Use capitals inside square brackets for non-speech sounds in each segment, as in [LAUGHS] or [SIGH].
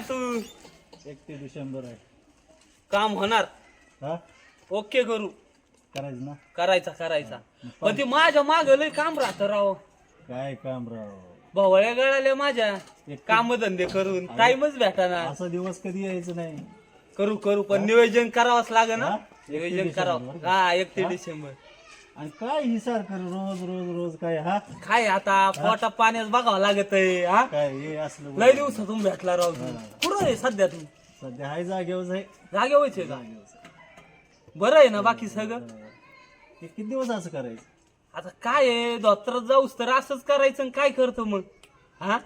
आहे माया तू डिसेंबर आहे. काम होणार. हा? ओके करू. करायचं ना? करायचा करायचा. पण ते माझ्या माग लय काम राहतं राव. काय काम राव? भवळ्या गळाले माझ्या. एक- काम धंदे करून टाइमच भेटाना असा दिवस कधी यायचं नाही. करू करू पण नियोजन करावंच लागेल ना. हा? नियोजन करावं? हा एकतीस हा? डिसेंबर. आणि काय ही सारखं रोज रोज रोज काय हा? काय आता पोटा पाण्यात बघावं लागत आहे हा? काय हे असलं लय दिवसातून भेटला राव तू. कुठं आहे सध्या तू? सध्या हाय जागेवर आहे. जागे व्हायचे का? बरं आहे ना बाकी सगळं? हे. किती दिवस असं करायचं. आता काय आहे? दप्तरात जाऊस तर असंच करायचं आणि काय करतो मग? हा?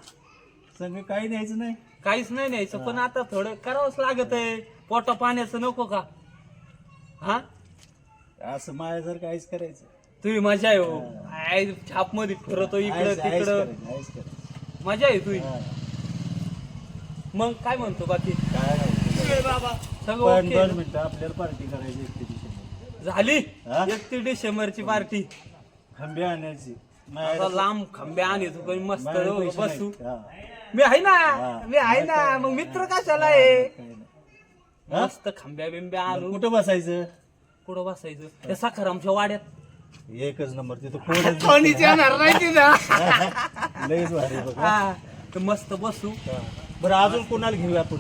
सगळं काही न्यायचं नाही. काहीच नाही न्यायचं पण आता थोडं करावंच लागत आहे पोटा पाण्याचं नको का? हा? असं माया जर काहीच करायचं तुम्ही मजा आहे हो काय छापमध्ये फिरतो इकडं तिकडं करायचं, आयस करायचं. मजा आहे तुझी हा. मग काय म्हणतो बाकी काय नाही. बाबा सगळं पण ओके दोन मिनिटं आपल्याला पार्टी करायची एकतीस डिसेंबर झाली हा? एकतीस डिसेंबरची पार्टी खांबे आणायची आता माझ्याकडे- लांब खांब्या आणि तू काही मस्त माझ्याकडे पैसे बसू नाहीत. हा. मी आहे ना हा. मी आहे ना मग मित्र कशाला आहे नाही. हा? मस्त खांब्या बिंब्या आणू कुठं बसायचं कुठं बसायचं? त्या साखरामच्या वाड्यात. एकच नंबर तिथं कोणच कोणीच येणार नाही तिथं. [LAUGHS] लयच भारी बघ हा. तर मस्त बसू. बरं अजून कोणाला घेऊया आपण?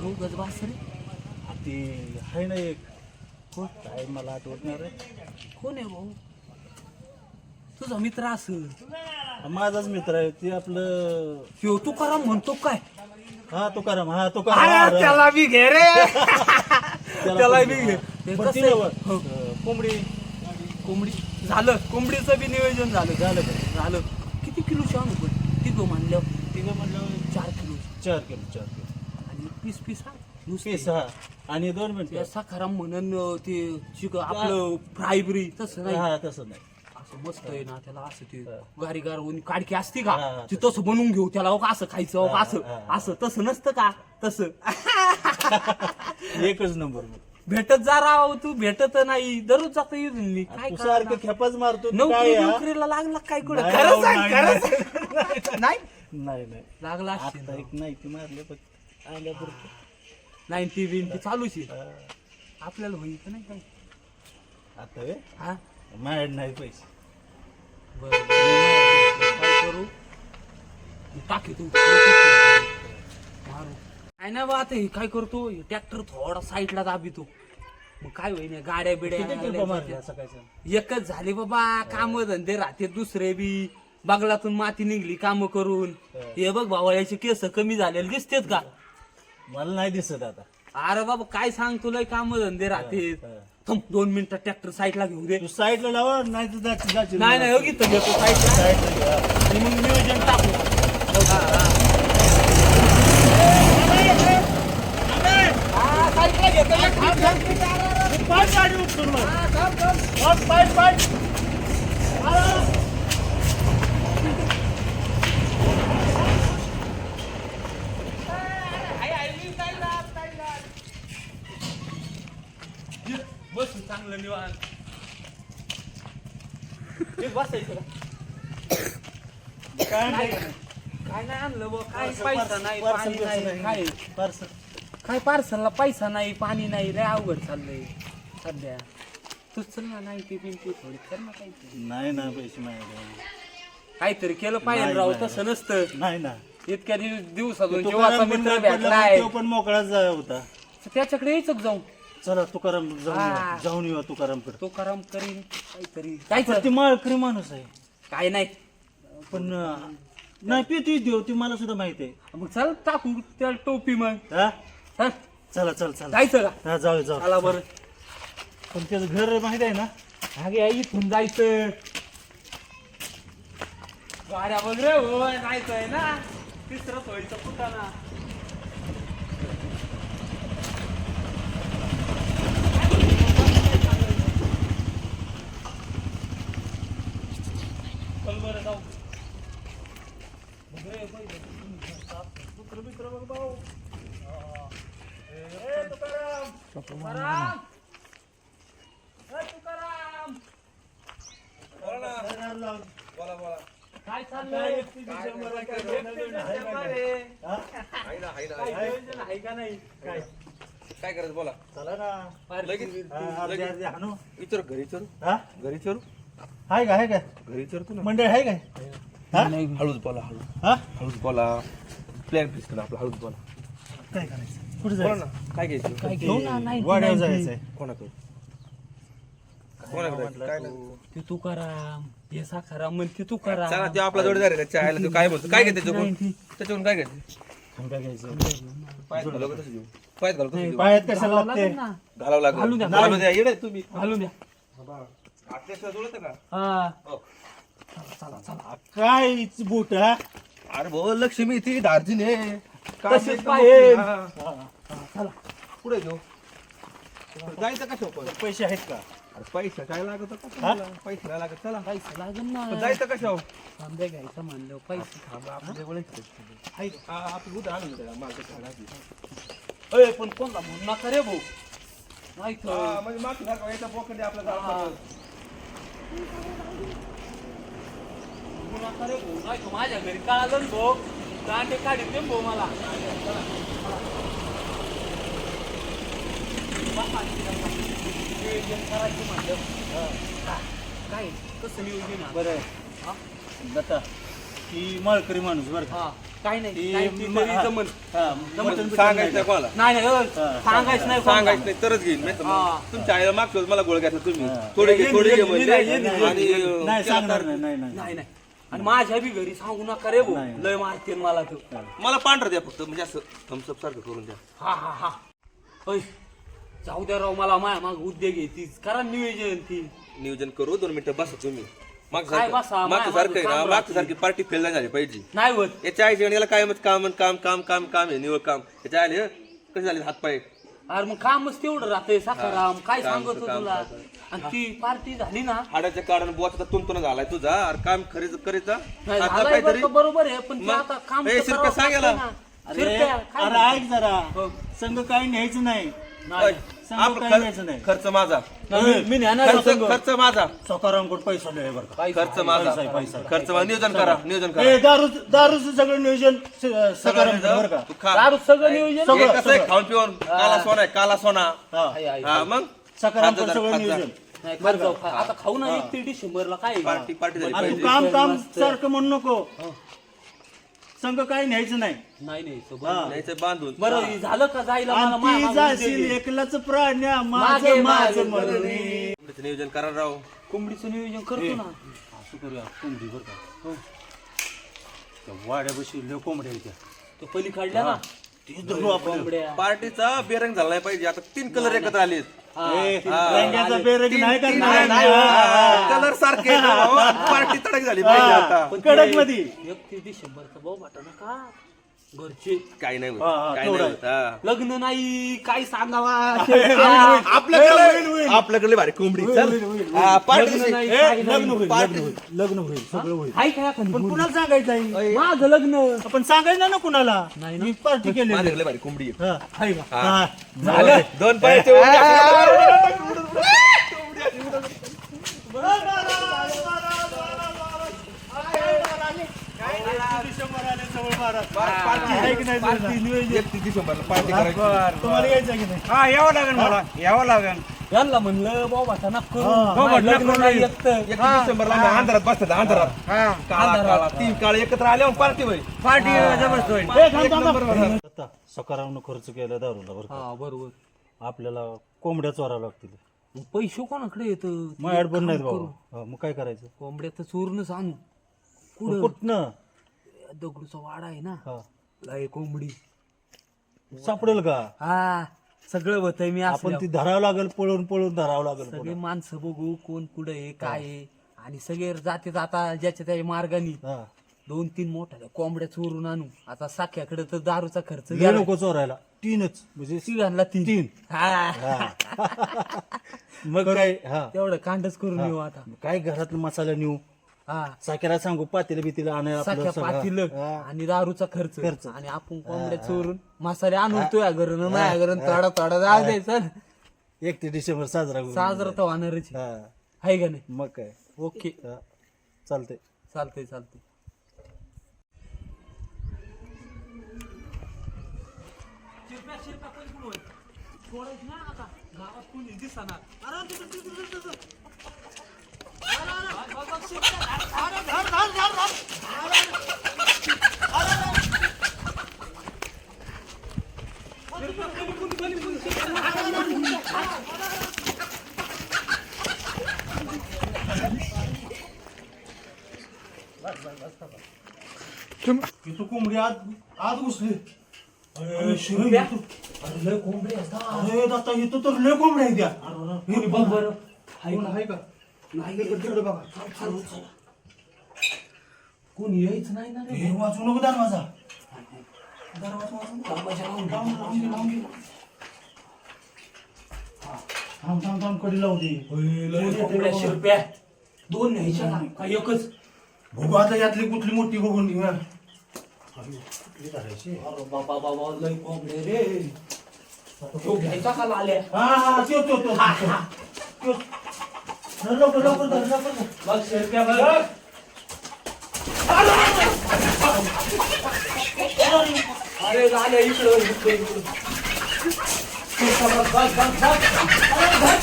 दोघच बस रे ती आहे ना एक. कोण? काय मला आठवत नाही रे. कोण आहे भाऊ? तुझा मित्र असेल. हा, माझाच मित्र आहे ते आपलं ह्यो तू करा म्हणतो काय? हा तो करा हा तो अरे, करा त्याला बी घे रे. [LAUGHS] त्याला बी घे ते बरं, ती कसं नव्ह, आहे? हो, कोंबडी कोंबडी झालं. कोंबडीचं बी नियोजन झालं. झालं झालं. किती किलोची आणू पण तिघं म्हणलं तिघं म्हणलं चार किलो. चार किलो चार किलो. आणि पीस पीस हा. नुसते. पीस हा. आणि दोन मिनिटं. साखाराम म्हणून ते चिक आपलं फ्राय ब्री तसं नाही. हा तसं नाही. असं मस्त आहे ना त्याला असं ते गारी गार होऊन काडकी असते का? हा, हा, ती तसं बनवून घेऊ त्याला हो का? असं खायचं हो का? असं हा, हा. असं तसं नसतं का? तसं. [LAUGHS] [LAUGHS] एकच नंबर. भेटत जा राव तू भेटत नाही दररोज जातो मी काय तू करणार? सारखं खेपाच मारतो तू नोकरी काय हा? नोकरीला लागला काय कुठं नाही, खरं सांग नाही, खरं नाही. सांग. [LAUGHS] नाही नाही नाही लागला असशील आता राव. एक नाही ती मारले पण आल्या पुरतं. नाईन्टी बिनटी चालूच आहे. आपल्याला होईल का नाही काय आता वे हा माझ्याकडे नाही पैसे बरं बरं. काय करू टाकी तू मारू काय नाही बा आता हे काय करतो? ट्रॅक्टर थोडा साईडला दाबितो. मग काय होईन गाड्या किती बिड्या एकच झाले बाबा काम धंदे राहते दुसरे बी. बगलातून माती निघली काम करून. हे. बघ भावळ्याचे केस कमी झालेले दिसतेत का? मला नाही दिसत आता. अरे बाबा काय सांग तुला काम धंदे राहते. थांब दोन मिनिटं ट्रॅक्टर साईडला घेऊ दे. तू साईडला लावा नाही तर नाही नाही तर घेतो साईडला साईडला घ्या. आणि मग नियोजन टाकू. हा, हा. हा, साईडला घेतो ना. थांब, थांब. पाय गाडी. पाय, पाय बस चांगलं निवांत हे बसायचं का? काय नाही काय नाही आणलं काय पैसा नाही पाणी नाही काय काय पार्सलला पैसा नाही पाणी नाही रे अवघड चाललंय सध्या. तू चल ना नाही ती पिंटी थोडी कर ना काहीतरी. नाही ना पैसे माझ्याकडे. काहीतरी केलं पाहिजे नाही, राव नाही. तसं नसतं. नाही ना. इतक्या दिवस दिवसातून जेव्हा तुकाराम मित्र पण नाही भेटलाय पडला, तो पण मोकळाच होता. त्याच्याकडे यायचं का जाऊन? चला तुकाराम जाऊन हा. येऊ. जाऊन येऊ तुकारामकडे तो करम करीन काहीतरी. काय पण ती माळकरी माणूस आहे. काय नाही. पण अं, नाही पितो देव ती मला सुद्धा माहिती आहे. मग चल टाकू त्या टोपी मग. हा? चल, चला चल चला. जायचं का हा जाऊ जाऊ. चला बरं. पण त्याचं घर माहिती आहे ना? अगे इथून जायचं. गाड्या वगैरे हो जायचंय ना. तिसरं व्हायचं कुठाना चल बरं जाऊ तुकाराम ए, तुकाराम बोला बोला काय चाललंय आहे का नाही काय काय करायचं बोला चला ना लगेच हा, विचार घरी चरू हा घरी चरू हाय का हाय का घरी चरतो ना मंडळ आहे काय हा हळूच बोला हळू हा हळूच बोला प्लॅन फिक्स करा आपला हळूच बोला काय करायचं? कुठे बोला जायचं? ना काय घ्यायचं? काय घेऊ ना नाही वाड्यावर जायचंय. कोणाकडे? कोणाकडे? म्हटलं काय तू. ते तुकाराम हे साखाराम म्हण ते तुकाराम. चला ते आपला जोडीदार आहे त्याच्या आईला तो काय म्हणतो काय घेते त्याच्याकडून? त्याच्याकडून काय घेते खांब्या घ्यायचं. पायात घालव का तसं घेऊ? पायात घालव तसं घेऊ? पायात कशाला घालावं लागते लागेल ना. घालावं लागेल. घालून द्या. घालून द्या. येडे तुम्ही. घालून द्या. जुळतं का? हा. हो. चला चला काय बूट हा? अरे भाऊ लक्ष्मी ती दार्जिने तसेच पाहिजे. पुढे घेऊ जायचं का पैसे आहेत का? पैसा काय लागत हा? पैसा नाही लागत. चला. पैसे लागेल ना. जायचं का शो आंबे घ्यायचं म्हणलं पैसे आपण उद्या आणून द्या. अय पण कोणता म्हणू? नका रे भाऊ. नाही तर हा, म्हणजे मागच्या सारखं याचा बोकंडी आपल्या नका रे भाऊ. नाही माझ्या घरी कळालं ना भाऊ. कांदे काढीत दे भाऊ मला नियोजन करायचं म्हणलं. काय कसं नियोजन आहे? बरं हा? दत्ता ती माळकरी माणूस बरं का हा काय नाही ती काय ती तरी हा. जमन हा, जमलं. मटण बिटण सांगायचं नाही नाही कोणाला नाही नाही अ, हा, सांगायचं नाही सांगायचं. नाही तरच घेईन नाही तर हा. तुमच्या आईला वेळेस मला गोळ घ्यायचा तुम्ही हा. थोडे घे थोडे घे म्हणजे आणि? नाही सांगणार तर- नाही नाही नाही नाही नाही आणि माझ्या बी घरी सांगू नका रे भाऊ. नाही. लय मारते मला तो. मला पांढरं द्या फक्त म्हणजे असं थम्सअप सारखं करून द्या. हा हा हा. ओय जाऊ द्या राव मला माया माग उद्योग आहे तीच. करा नियोजन ती. नियोजन करू दोन मिनिटं बसा तुम्ही. काय सारखं बसा? मागच्या माय- सारखं आहे मागं ना काम मागच्या सारखी पार्टी फेल नाही झाली पाहिजे. नाही होत. याच्या आईच्या याला काय मत काम काम काम काम काम आहे निवड काम. याच्या आले कसे झाले हातपाय? अरे मग कामच तेवढं राहतंय साखाराम काय काम सांगतो काम- तुला आणि ती पार्टी झाली ना हाडाच्या कारण बोचा तुंतून झालाय तुझा अरे काम खरेच करीत जा नाही, आता झालंय बरं काहीतरी का, बरोबर आहे पण ते मग? आता काम ए, तर शिरप्या करावंच सांग याला. लागतंय ना. अरे शिरप्या, काय अरे म्हणतो? ऐक जरा हो. संघ काही न्यायचं नाही नाही. खर्च- न्यायचं नाही. खर्च माझा. नाही, मी नेणार खर्च संग. खर्च माझा. सकारांकडे पैसा नाही बरं का? खर्च माझा. पैसा आहे, पैसा. आहे. खर्च माझा. नियोजन करा नियोजन करा. ए दारू दारूचं सगळं नियोजन सकारांकडे बरं का? तू खा. दारू सगळं नियोजन? सगळं. हे कसं आहे खाऊन पिऊन काला सोना आहे काला सोना. हा. आहे, आहे. हा मग? जा, सगळं. नियोजन. नाही, खात जाऊ, खा. आता खाऊ ना एक ते डिसेंबरला काय आहे? पार्टी पार्टी झाली आणि तू पाहिजे. काम काम. सारखं म्हणू नको. संघ काही न्यायचं नाही. नाही हा. बांधून. बरं हे. झालं का जायला मला जाशील. एकलाच प्राण्या मागे, माझं मागे, माझं बरोबर. मरणी. कोंबडीचं नियोजन करा राव. कोंबडीचं नियोजन करतो ना. असं करूया कोंबडी बरं का. त्या वाड्यापाशी लय कोंबड्या आहेत त्या. तो पली काढल्या ना? ते धरू आपण कोंबड्या. पार्टीचा बेरंग झाला नाही पाहिजे. आता तीन कलर एकत्र आलेत. हा, रंगाचा. बेरग नाही करणार. कलर सारखे पार्टी तडक झाली पाहिजे आता. कडक ते मध्ये एकतीस डिसेंबरचा भाऊ वाटा नका घरचे. काही नाही होत. हा, हा, काही नाही तेवढं. होत हा. लग्न नाही काय सांगावा? [LAUGHS] आपल्याकडे आपल्याकडे भारी कोंबडी. चल. हा, पार्टी लग्न नाही. होईल पार्टी- लग्न होईल. लग्न होईल सगळं होईल. हाय काय पण? कुणाला सांगायचं आहे? माझं लग्न. आपण सांगायचं ना कुणाला? नाही ना. मी पार्टी केली माझ्याकडे भारी कोंबडी आहे. हा, हाय का? हा. हा. झालं दोन पायाचे [LAUGHS] तुम्हाला यायचं आहे की नाही? हा यावं लागेल मला. यावं लागेल. यांना म्हणलं बाबा नका हा. लग्न नाही अंधारात बसतात अंधारात. हा. काळा काळा तीन काळे एकत्र आल्यावर पार्टी होईल. पार्टी जबरदस्त होईल. सकारावनं खर्च केला दारूला बरं हा बरोबर. आपल्याला कोंबड्या चोरावं लागतील. मग पैसे कोणाकडे येत? माझ्याकडे पण नाहीत बाबा हा, मग काय करायचं? कोंबड्यात चोरून सांग. मग कुठं? कुठनं? दगडूचा वाडा आहे ना हा. लय कोंबडी. सापडेल का? हा सगळं होतंय मी आपण असल्यावर. ती धरावं लागेल पळून पळून धरावं लागेल सगळे पुन्हा. माणसं बघू कोण कुठं आहे काय आहे. आणि सगळे जाते जाता ज्याच्या त्या मार्गाने. हा. दोन तीन मोठ्या कोंबड्या चोरून आणू. आता साख्याकडे तर दारूचा खर्च लय गेला. नको चोरायला. तीनच म्हणजे तिघांना तीन. तीन. हा. [LAUGHS] मग काय? हा. तेवढं कांडच करून येऊ आता. काय घरातलं मसाला नेऊ? हा. सांगू पातील बितील आणायला पातील आणि दारूचा खर्च. खर्च. आणि आपण कोंबड्या चोरून मसाले आणून तुया घरून माझ्या घरून तडा तडा जाऊ दे एकतीस डिसेंबर साजरा साजरा तो आणणार आहे. हा. हाय का नाही? मग काय. ओके. हा. चालतंय. चालतंय चालतंय. तू कोंबडी आत आत घुसली. इथं- अरे, लय कोंबडी असतात. अरे दाता इथं तर लय कोंबड्या कोणी बघ बरं. हाय का? आहे का नाही इकडे- इकडे बघा. चालू, चालू. कोणी यायचं नाही ना रे हे वाचू नको दरवाजा. दरवाजा दे, दे. थांब थांब थांब कडी लावू दे. लय कोंबड्या शिरप्या. दोन न्यायच्या का का एकच. बघू आता यातली कुठली मोठी बघून घेऊ कुठली करायची अरे बाबा बाबा लय कोंबडे रे. तो घ्यायचा का लाल्या? हा हा त्यो त्यो त्यो हा, हा. त्यो. धर लवकर लवकर धर लवकर धर. बघ शिरप्या बघ अरे झालं इकडं इकडं इकडं शिरप्या बघ बघ बघ बघ अरे धर.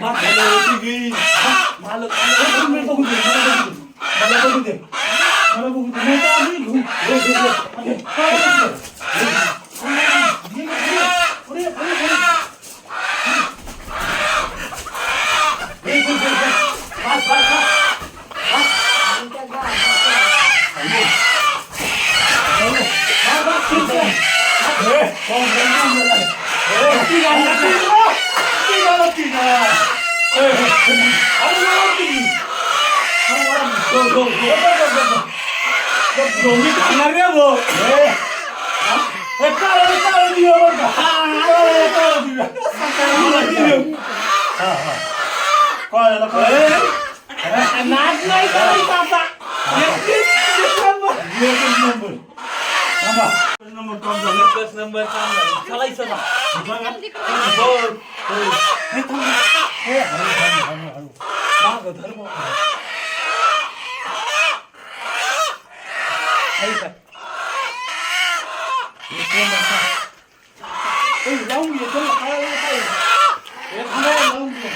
मला होती गी. मालक मला बघू दे, मला बघू दे. मला बघू दे मला बघू दे नाही तर आम्ही घेऊ. हे, हे, हे. अरे, पुढे, पुढे, पुढे. हे, हे, हे, हे. बस बस बस हे, कोण बोलतो मला? हे, ती गाडी ती गाडी, ती गाडी, ती गाडी. हे, हे, हे. अरे, लावा ती. अरे, लावा. गो, गो, गो, गो, गो, गो. गो, गो, मी खाणार रे भाऊ. हे, हा? हे, काळं, काळं दिलं बरं का? हा, काळं, काळं दिलं. काळं दिलं. हा, हा. कळलं, कळलं. नाच नाही करायचा आता एकतीस नंबर एकच नंबर. थांबा. एकच नंबर काम झालं. एकच नंबर काम झालं चालायचं का बघा. बघ हे, थांब. हे, हळू, हळू, हळू, हळू. मागं धर मग. आहे का? एक नंबर काम. ए, लावून घे चल काय आहे, काय आहे? हे, थांबा, लावून दे.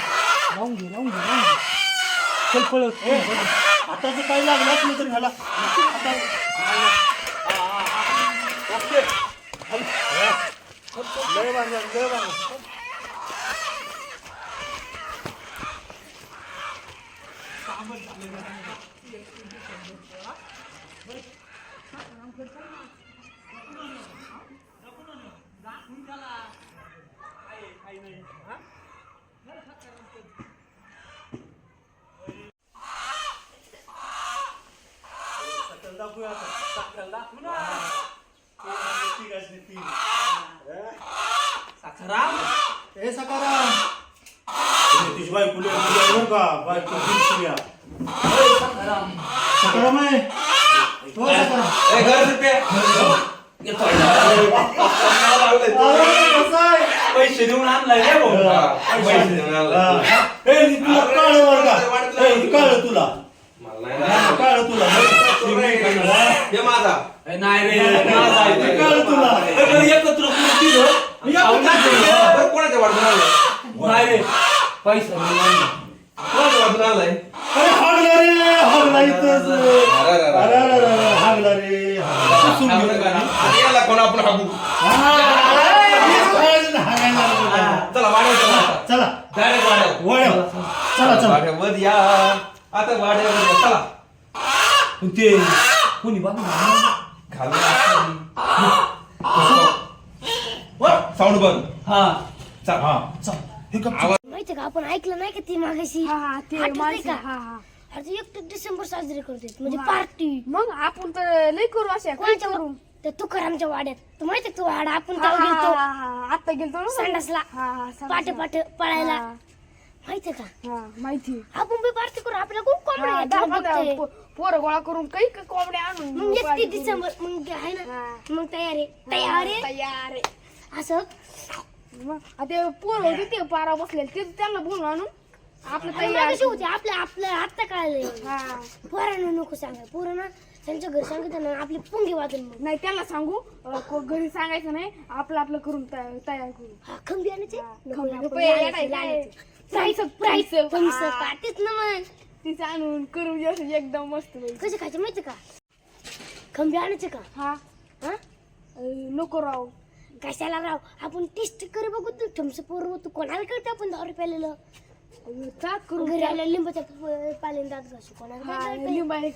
लावून घे लावून घे लावून घे चल पळत हे, आता जर काही लागलं असलं तर ह्याला आता ओके लय भारी झालं, लय भारी. सकल दाखवूया आता. साखर दाखवू ना तिघांनी तीन. साखराम ए सकाराम ए, तुझी बायको लय मुली आहे? बरं का? बायको दिलशी या. ए, साखराम सकाराम आहे. हो सकाराम. अरे, कसं आहे? पैसे देऊन आणलाय रे भाऊ. हा, पैसे देऊन आणलाय. हा. ए, नी तुला कळलं बरं का? ए, कळलं तुला. मला नाही. कळलं तुला. हे माझा. ए, नाही रे माझा आहे. ते. कळलं तुला एकत्र कोणाच्या वाटून आलाय नाही रे. पैसा अरे हागला रे हागला इथंच अरे, अरे, अरे. अरे अरे अरे अरे, हागला रे हागला. सुसून गेलं. ना, आणि याला कोण आपण हाकू हा, हागायला लागलं. चला वाड्यावर चला. चला डायरेक्ट वाड्यावर वळव चला चला वाड्यावर या आता वाड्यावर या. चला पण ते कोणी घालून साऊंड बंद हा चल हा चल हे कप माहिती का? आपण ऐकलं नाही का ती मागाशी? हा हा ते आठवतंय माणसं का? हा हा. अरे एकतीस डिसेंबर साजरी करतात म्हणजे पार्टी. मग आपण तर लई करू असे कोणाच्या त्या तुकारामच्या वाड्यात. तू माहिती तू वाडा? आपण हा, तेव्हा हा, गेलतो हा, हा. आता गेलतो ना? संडासला. हा हा पाठ संडासला. पाठ पळायला. हा, माहितीये का? हा माहिती. आपण बी पार्टी करू. आपल्याला खूप हा. पो- पोरं गोळा करून काही कोंबड्या आणून मग एकतीस करू. डिसेंबर. मग आहे ना? हा. मग तयार आहे. तयार आहे? तयार आहे. असं. मग ते पोरं होते ते पारा बसलेले ते त्यांना बोलून आणून आपलं मगाशी होते? आपल्या आपल्या आत्ता कळलं हा. पोरांना नको सांगा. पोरांना त्यांच्या घरी सांगितलं ना आपली पुंगी वाजून मग नाही त्याला सांगू. अं, को- घरी सांगायचं नाही. आपलं आपलं करून तया- तयार करू. हा खंबी आणायचे. प्राईस ना मग. तिचं आणून करू एकदम मस्त होईल. कसे खायचे माहिती का? खंबी आणायचे का? हा. हा? अं, नको राव. कशाला राव? आपण टेस्ट करे बघू तू. थम्स पोर तू कोणाला कळतं आपण दहा रुपयाला चाक करू? घरी आल्या लिंबाच्या पालेंदात घासू. कोणाला? लिंबाने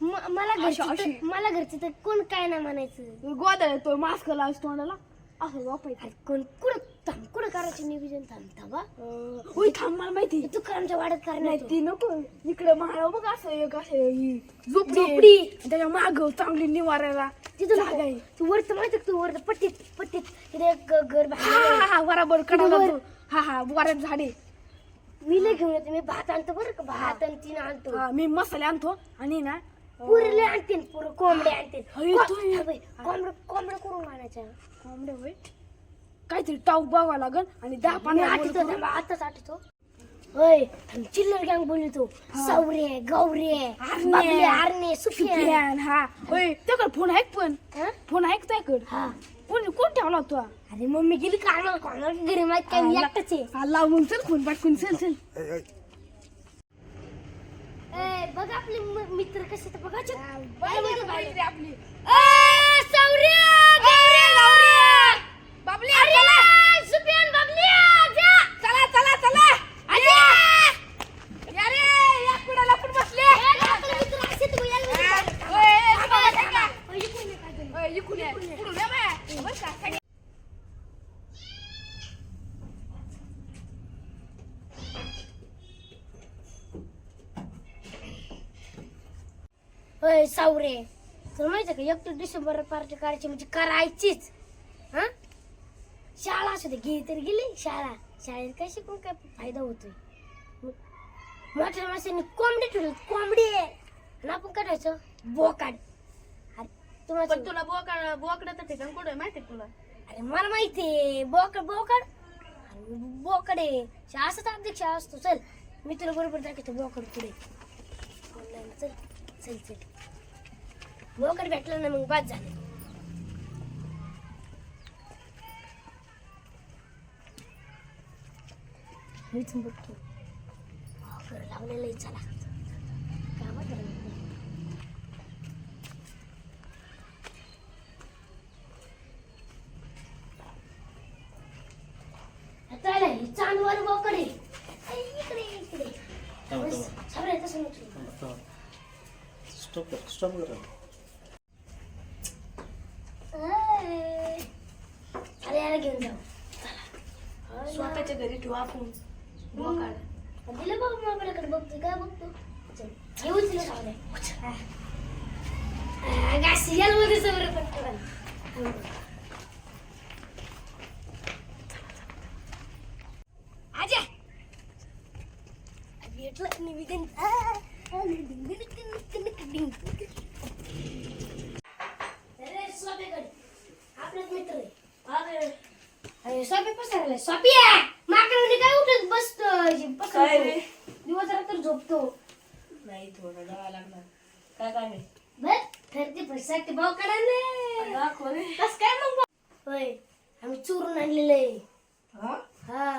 मला घरची मला घरची तर कोण काय नाही म्हणायचं. गोदळ तो मास्क लावस तोंडाला. असं वापायचं अरे कोण कुठं थांब कुठं करायचं नियोजन थांब थांबा अं, होय थांब मला माहिती. तू करामच्या वाड्यात नाही ती नको. इकडे महाराव बघ असं एक असं ही झोपडी आहे. झोपडी. आणि त्याच्या माग चांगली निवारायला तिथं जागा. आहे. तू वरत माहिती का? तू वरत पट्टीत पट्टीत. तिथे एक घर हा बाहेर हा हा बरोबर तिथं कडाला वर. तो. हा हा वाऱ्यात झाडे. मी लय घेऊन येते. मी भात आणतो बरं का? भात आणि तीन आणतो. हा, मी मसाले आणतो. आणि ना पुरले आणतील पुरं कोंबडे आणतील. को- तू- हा कोंबडं कोंबडं करून आणायचं कोंबड्या होय? काहीतरी टाऊक बघावं लागल आणि दहा मी पंधरा आठवतो बोलतो. थांबा, आताच आठवतो. होय आणि चिल्लर गँग बोलली तो सौरे गौरे आरणे. बबले आरणे सुफियान. सुफियान, हा. होय त्याकडे फोन आहे का पण. हा? फोन आहे का त्याकडे हा. कोण कोण ठेवला तू अरे मम्मी गेली कामाला कोणाला घरी माहीत काय मी एकटाच आहे. हा लावून चल फोन पाठवून चल चल. ए, बघ आपले मित्र कसे तर बघायचे मैत्री आपली. सौर्य. अरे, सुफियान, बबली, आजा. चला चला चला आजा. या रे या कुणाला पण बसले ए, आपले मित्र असे तर यायला मध्ये हा, ओय, ए, थांबा, थांबा, थांबा. थांबा. ओय, इकडून ये, काय झालं? ओय, इकडून ये. इकडून ये बाया. बस का, काय- होय सावरे तुला माहिती का? एकटं डिसेंबर पार्टी करायची म्हणजे करायचीच. हा? शाळा असू दे गेली तरी गेली. शाळा शाळेत काय शिकून काय फायदा होतोय? मोठ्या माणसाने कोंबडी ठेवली. कोंबडी आहे. आणि आपण काय ठेवायचं? बोकाड. अरे तुम्हाला पण तुला बोकड बोकडाचं ठिकाण कुठे माहिती तुला? अरे मला माहितीये बोकड बोकड? अरे बोकड आहे. शा- असंच अध्यक्ष असतो. चल मी तुला बरोबर दाखवतो बोकड पुढे चल चल चल. बोकड भेटलं ना मग बाद झालं. मी इथून बघतो लावलेलं हे चांदवर आहे. इकडे इकडे. सगळं तसं नको. स्टॉप कर स्टॉप कर ऐ. अरे याला घेऊन जाऊ स्वतःच्या घरी ठेवू आपण बोकाड दिलं बघ मोबाईलकडे बघतो काय बघतो सावरे काय सिरियलमध्ये सगळं पटकन आजा भेटलं निवेदन आ, आ, निवेदन, निवेदन, निवेदन, निवेदन. अरे स्वामीकडे आपलाच मित्र आहे अरे अरे स्वामी पसरले. स्वामी माकडे काय उठत बसतो काय रे? दिवस रात्र झोपतो. नाही थोडं डळा लागला काय काय नाही बस ठरते पैसा भाव काढाले दाखव रे. कस काय मग होय आम्ही चोरून आणलेलं आहे. हा? हा.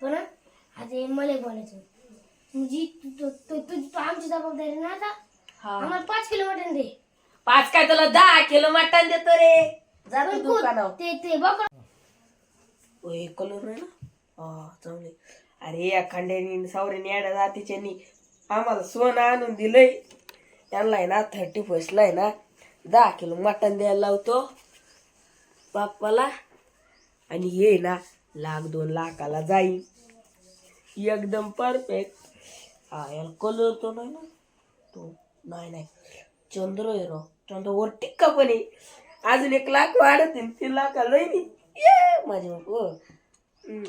पण आता मला बोलायचं म्हणजे तू तू- तू तू तू आमची जबाबदारी ना आता? हा. आम्हाला पाच किलो मटण दे. पाच काय तुला दहा किलो मटण देतो रे. जा तू पण दुकानावर. ते ते बघ. ओय कलर नाही ना? हा चांगले अरे या खंड्यानी सावऱ्यानी याड्या जातीच्यानी आम्हाला सोनं आणून दिलंय. त्यांना आहे ना थर्टी फर्स्टला आहे ना दहा किलो मटण द्यायला लावतो. बाप्पाला. आणि हे ना लाख दोन लाखाला जाईल. एकदम परफेक्ट हा याला कलर तो नाही ना? तो नाही नाही. चंद्र आहे राव चंद्रवर टिक्का पण आहे. अजून एक लाख वाढत तीन लाखाला 예! 마지막으로. 음.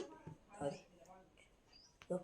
어디? 옆.